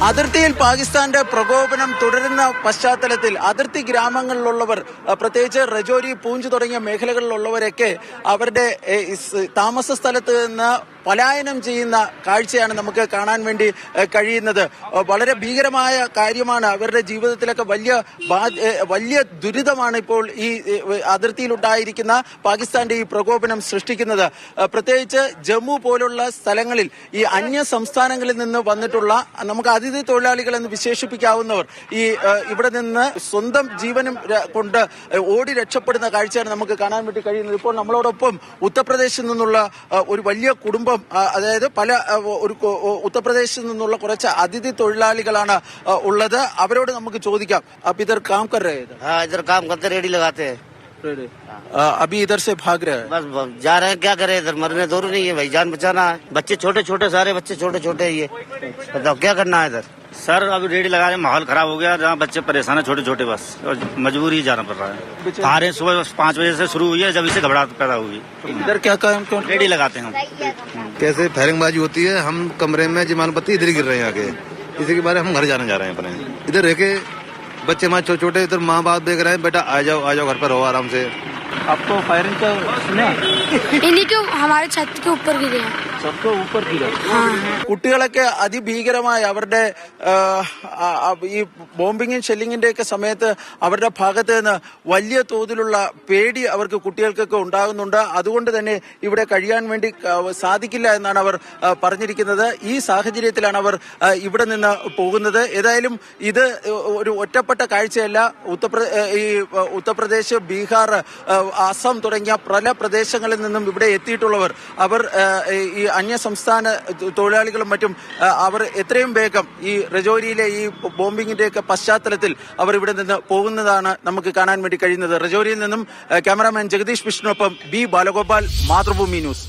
അതിർത്തിയിൽ പാകിസ്ഥാന്റെ പ്രകോപനം തുടരുന്ന പശ്ചാത്തലത്തിൽ അതിർത്തി ഗ്രാമങ്ങളിലുള്ളവർ പ്രത്യേകിച്ച് റജോരി പൂഞ്ച് തുടങ്ങിയ മേഖലകളിലുള്ളവരൊക്കെ അവരുടെ താമസ സ്ഥലത്ത് നിന്ന് പലായനം ചെയ്യുന്ന കാഴ്ചയാണ് നമുക്ക് കാണാൻ വേണ്ടി കഴിയുന്നത്. വളരെ ഭീകരമായ കാര്യമാണ് അവരുടെ ജീവിതത്തിലൊക്കെ വലിയ വലിയ ദുരിതമാണ് ഇപ്പോൾ ഈ അതിർത്തിയിലുണ്ടായിരിക്കുന്ന പാകിസ്ഥാന്റെ ഈ പ്രകോപനം സൃഷ്ടിക്കുന്നത്. പ്രത്യേകിച്ച് ജമ്മു പോലുള്ള സ്ഥലങ്ങളിൽ ഈ അന്യ സംസ്ഥാനങ്ങളിൽ നിന്ന് വന്നിട്ടുള്ള നമുക്ക് അതിഥി തൊഴിലാളികൾ എന്ന് വിശേഷിപ്പിക്കാവുന്നവർ ഈ ഇവിടെ നിന്ന് സ്വന്തം ജീവനും കൊണ്ട് ഓടി രക്ഷപ്പെടുന്ന കാഴ്ചയാണ് നമുക്ക് കാണാൻ വേണ്ടി കഴിയുന്നത്. ഇപ്പോൾ നമ്മളോടൊപ്പം ഉത്തർപ്രദേശിൽ നിന്നുള്ള ഒരു വലിയ കുടുംബം അഹ്, അതായത് പല അഹ്, ഒരു കൊ- ഉത്തർപ്രദേശിൽ നിന്നുള്ള കുറച്ച് അതിഥി തൊഴിലാളികളാണ് അഹ്, ഉള്ളത് അവരോട് നമുക്ക് ചോദിക്കാം അപ്പൊ ഇതർ കാം കർ രഹേ ഇധർ? हाँ इधर काम करते रेडी लगाते हैं अ, अभी इधर से भाग रहे हैं बस बस जा रहे हैं क्या करें इधर मरने दूर नहीं है भाई जान बचाना है बच्चे छोटे छोटे सारे बच्चे छोटे छोटे ही है बताओ क्या करना है इधर सर अब रेडी लगा रहे माहौल खराब हो गया जहाँ बच्चे परेशान है छोटे छोटे बस और मजबूरी ही जाना पड़ रहा है। आ रहे हैं सुबह पाँच बजे से शुरू हुई है जब इसे घबराहट पैदा हुई। इधर क्या काम क्यों रेडी लगाते हैं हम। कैसे फायरिंगबाजी होती है हम कमरे में जमान बत्ती इधर गिर रहे हैं आके इसी के बारे में हम घर जाने जा रहे हैं अपने। इधर रह के बच्चे हमारे छोटे छोटे इधर माँ बाप देख रहे हैं बेटा आ जाओ आ जाओ घर पर रहो आराम से। आपको फायरिंग का सुना इन्हीं के हमारे छत के ऊपर गिरे हैं। കുട്ടികളൊക്കെ അതിഭീകരമായി അവരുടെ ഈ ബോംബിങ്ങും ഷെല്ലിങ്ങിന്റെ ഒക്കെ സമയത്ത് അവരുടെ ഭാഗത്ത് നിന്ന് വലിയ തോതിലുള്ള പേടി അവർക്ക് കുട്ടികൾക്കൊക്കെ ഉണ്ടാകുന്നുണ്ട്. അതുകൊണ്ട് തന്നെ ഇവിടെ കഴിയാൻ വേണ്ടി സാധിക്കില്ല എന്നാണ് അവർ പറഞ്ഞിരിക്കുന്നത്. ഈ സാഹചര്യത്തിലാണ് അവർ ഇവിടെ നിന്ന് പോകുന്നത്. ഏതായാലും ഇത് ഒരു ഒറ്റപ്പെട്ട കാഴ്ചയല്ല. ഉത്തർപ്ര ഈ ഉത്തർപ്രദേശ് ബീഹാർ അസം തുടങ്ങിയ പല പ്രദേശങ്ങളിൽ നിന്നും ഇവിടെ എത്തിയിട്ടുള്ളവർ. അവർ ഈ അന്യ സംസ്ഥാന തൊഴിലാളികളും മറ്റും അവർ എത്രയും വേഗം ഈ റജോരിയിലെ ഈ ബോംബിങ്ങിന്റെ ഒക്കെ പശ്ചാത്തലത്തിൽ അവർ ഇവിടെ നിന്ന് പോകുന്നതാണ് നമുക്ക് കാണാൻ വേണ്ടി കഴിയുന്നത്. റജോരിയിൽ നിന്നും ക്യാമറാമാൻ ജഗദീഷ് വിഷ്ണുവൊപ്പം ബി ബാലഗോപാൽ മാതൃഭൂമി ന്യൂസ്.